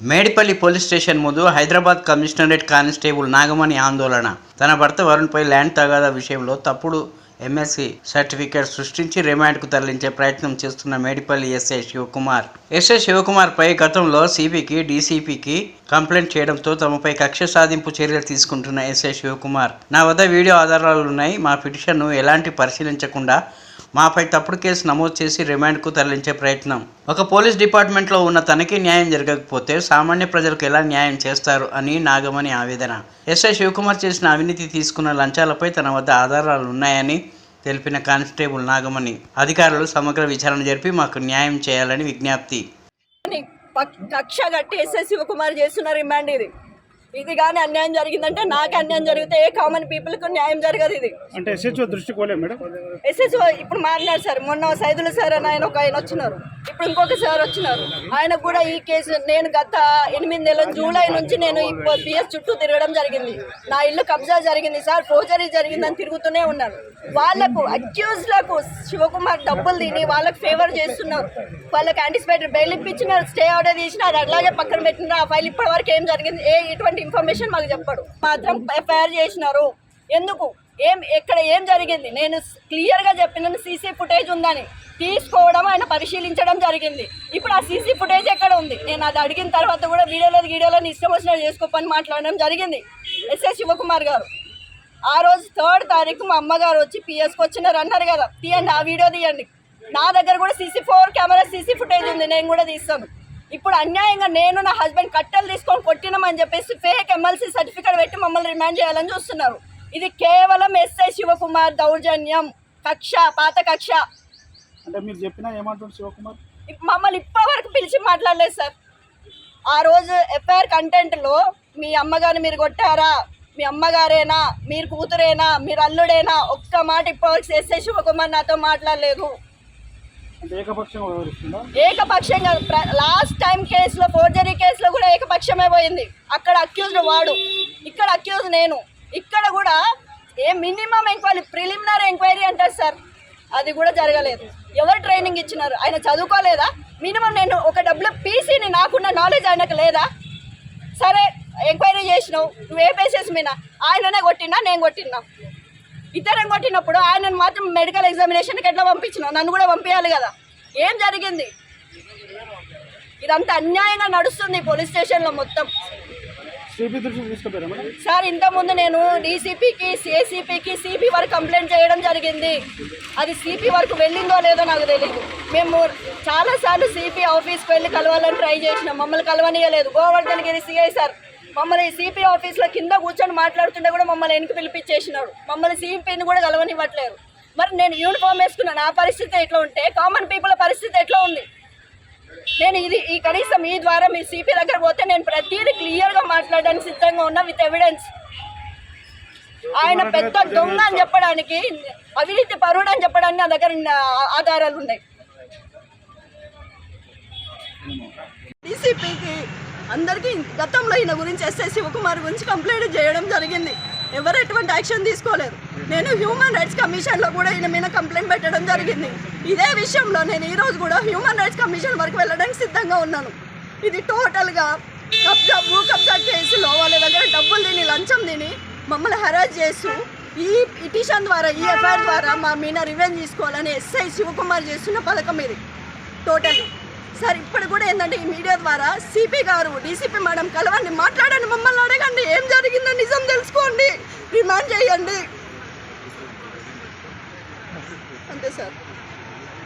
Medipalli police station ముందు Hyderabad commissionerate constable Nagamani ఆందోళన. తన భర్త వరుణ్పై ల్యాండ్ తగాదా విషయంలో తప్పుడు ఎంఎస్సి సర్టిఫికేట్ సృష్టించి రిమాండ్కు తరలించే ప్రయత్నం చేస్తున్న మేడిపల్లి ఎస్ఐ శివకుమార్. ఎస్ఐ శివకుమార్పై గతంలో సిబికి డీసీపీకి కంప్లైంట్ చేయడంతో తమపై కక్ష సాధింపు చర్యలు తీసుకుంటున్న ఎస్ఐ శివకుమార్. నా వద్ద వీడియో ఆధారాలు ఉన్నాయి. మా పిటిషన్ను ఎలాంటి పరిశీలించకుండా మాపై తప్పుడు కేసు నమోదు చేసి రిమాండ్కు తరలించే ప్రయత్నం. ఒక పోలీస్ డిపార్ట్మెంట్లో ఉన్న తనకి న్యాయం జరగకపోతే సామాన్య ప్రజలకు ఎలా న్యాయం చేస్తారు అని నాగమణి ఆవేదన. ఎస్ఐ శివకుమార్ చేసిన అవినీతి తీసుకున్న లంచాలపై తన వద్ద ఆధారాలు ఉన్నాయని తెలిపిన కానిస్టేబుల్ నాగమణి. అధికారులు సమగ్ర విచారణ జరిపి మాకు న్యాయం చేయాలని విజ్ఞప్తి. కక్ష కట్టి ఎస్ఎస్ శివకుమార్ చేస్తున్న రిమాండ్ ఇది. ఇది కానీ అన్యాయం జరిగిందంటే నాకు అన్యాయం జరిగితే ఏ కామన్ పీపుల్కి న్యాయం జరగదు ఇది. అంటే పోలే మేడం? ఎస్ఎస్ ఇప్పుడు మారినారు సార్. మొన్న సైదుల సార్ అని ఆయన ఒక ఆయన వచ్చినారు. ఇప్పుడు ఇంకొక సార్ వచ్చినారు. ఆయన కూడా ఈ కేసు నేను గత ఎనిమిది నెలల జూలై నుంచి నేను ఈ పిఎస్ చుట్టూ తిరగడం జరిగింది. నా ఇల్లు కబ్జా జరిగింది సార్ ఫోజరీ జరిగిందని తిరుగుతూనే ఉన్నారు. వాళ్ళకు అక్యూజ్లకు శివకుమార్ డబ్బులు తిని వాళ్ళకి ఫేవర్ చేస్తున్నారు. వాళ్ళకి యాంటిసిపేటెడ్ బెయిల్ ఇప్పించిన స్టే ఆర్డర్ తీసిన అది అట్లాగే పక్కన పెట్టిన ఆ ఫైల్ ఇప్పటి వరకు ఏం జరిగింది? ఏ ఇటువంటి ఇన్ఫర్మేషన్ మాకు చెప్పడు. మాత్రం ఎఫ్ఐఆర్ చేసినారు. ఎందుకు? ఏం ఎక్కడ ఏం జరిగింది? నేను క్లియర్గా చెప్పిన సీసీ ఫుటేజ్ ఉందని. తీసుకోవడం ఆయన పరిశీలించడం జరిగింది. ఇప్పుడు ఆ సీసీ ఫుటేజ్ ఎక్కడ ఉంది? నేను అది అడిగిన తర్వాత కూడా వీడియోలో వీడియోలో ఇష్టం వచ్చినట్టు చేసుకోపని మాట్లాడడం జరిగింది. ఎస్ఎస్ శివకుమార్ గారు. ఆ రోజు థర్డ్ తారీఖు మా అమ్మగారు వచ్చి పిఎస్కి వచ్చినారు అన్నారు కదా. తీయండి ఆ వీడియో తీయండి. నా దగ్గర కూడా CC four camera CC footage ఉంది నేను కూడా తీస్తాను. ఇప్పుడు అన్యాయంగా నేను నా హస్బెండ్ కట్టెలు తీసుకొని కొట్టినామని చెప్పేసి ఫేక్ ఎమ్మెల్సీ సర్టిఫికేట్ పెట్టి మమ్మల్ని రిమాండ్ చేయాలని చూస్తున్నారు. ఇది కేవలం ఎస్ఐ శివకుమార్ దౌర్జన్యం. కక్ష పాత కక్ష. అంటే మీరు చెప్పినా ఏమంటారు శివకుమార్? మమ్మల్ని ఇప్పటివరకు పిలిచి మాట్లాడలేదు సార్. ఆ రోజు ఎఫ్ఐఆర్ కంటెంట్లో మీ అమ్మగారిని మీరు కొట్టారా? మీ అమ్మగారేనా? మీరు కూతురేనా? మీరు అల్లుడేనా? ఒక్క మాట ఇప్పటివరకు ఎస్ఐ శివకుమార్ నాతో మాట్లాడలేదు. ఏకపక్షంగా లాస్ట్ టైం కేసులో ఫోర్జరీ కేసులో కూడా ఏకపక్షమే పోయింది. అక్కడ అక్యూజ్డ్ వాడు. ఇక్కడ అక్యూజ్ నేను. ఇక్కడ కూడా ఏ మినిమం ఎంక్వైరీ ప్రిలిమినరీ ఎంక్వైరీ అంటారు సార్ అది కూడా జరగలేదు. ఎవరు ట్రైనింగ్ ఇచ్చినారు? ఆయన చదువుకోలేదా? మినిమం నేను ఒక డబ్బులు పీసీని నాకున్న నాలెడ్జ్ ఆయనకు లేదా? సరే ఎంక్వైరీ చేసినావు నువ్వు ఏ బేసిస్ మీద? ఆయననే కొట్టినా నేను కొట్టినా? ఇద్దరం కొట్టినప్పుడు ఆయనను మాత్రం మెడికల్ ఎగ్జామినేషన్కి ఎట్లా పంపించినావు? నన్ను కూడా పంపించాలి కదా? ఏం జరిగింది? ఇదంతా అన్యాయంగా నడుస్తుంది పోలీస్ స్టేషన్లో మొత్తం సిపి దృష్టికి తీసుకుపోయారా మేడం సార్ ఇంతకుముందు నేను డీసీపీకి సిఏసీపీకి సిపి వరకు కంప్లైంట్ చేయడం జరిగింది. అది సిపి వరకు వెళ్ళిందో లేదో నాకు తెలియదు మేము చాలాసార్లు సిపి ఆఫీస్కి వెళ్ళి కలవాలని ట్రై చేసినాం. మమ్మల్ని కలవనీయలేదు. గోవర్ధన్ గిరి సిఐ సార్ మమ్మల్ని సిపి ఆఫీస్లో కింద కూర్చొని మాట్లాడుతుంటే కూడా మమ్మల్ని వెనక్కి పిలిపించేసినాడు మమ్మల్ని సిపిని కూడా కలవనివ్వట్లేరు మరి నేను యూనిఫామ్ వేసుకున్నాను నా పరిస్థితి ఎట్లా ఉంటే కామన్ పీపుల్ పరిస్థితి ఎట్లా ఉంది? నేను ఇది ఈ కనీసం ఈ ద్వారా మీ సిపి దగ్గర పోతే నేను ప్రతిదీ క్లియర్గా మాట్లాడడానికి సిద్ధంగా ఉన్నా విత్ ఎవిడెన్స్. ఆయన పెద్ద దొంగ అని చెప్పడానికి అవినీతి పరుడు అని చెప్పడానికి నా దగ్గర ఆధారాలు ఉన్నాయి. డీసీపీకి అందరికీ గతంలో ఈయన గురించి ఎస్ఎస్ శివకుమార్ గురించి కంప్లైంట్ చేయడం జరిగింది. ఎవరు ఎటువంటి యాక్షన్ తీసుకోలేదు. నేను హ్యూమన్ రైట్స్ కమిషన్లో కూడా ఈయన మీద కంప్లైంట్ పెట్టడం జరిగింది. ఇదే విషయంలో నేను ఈరోజు కూడా హ్యూమన్ రైట్స్ కమిషన్ వరకు వెళ్ళడానికి సిద్ధంగా ఉన్నాను. ఇది టోటల్గా కబ్జా భూ కబ్జా కేసులో వాళ్ళ దగ్గర డబ్బులు తిని లంచం తిని మమ్మల్ని హరాజ్ చేస్తూ ఈ పిటిషన్ ద్వారా ఈ ఎఫ్ఐఆర్ ద్వారా మా మీద రివెంజ్ తీసుకోవాలని ఎస్ఐ శివకుమార్ చేస్తున్న పథకం ఇది. టోటల్ సార్ ఇప్పుడు కూడా ఏంటంటే ఈ మీడియా ద్వారా సిపి గారు డీసీపీ మేడం కలవండి మాట్లాడండి మమ్మల్ని అడగండి ఏం జరిగిందో నిజం తెలుసుకోండి. రిమాండ్ చేయండి.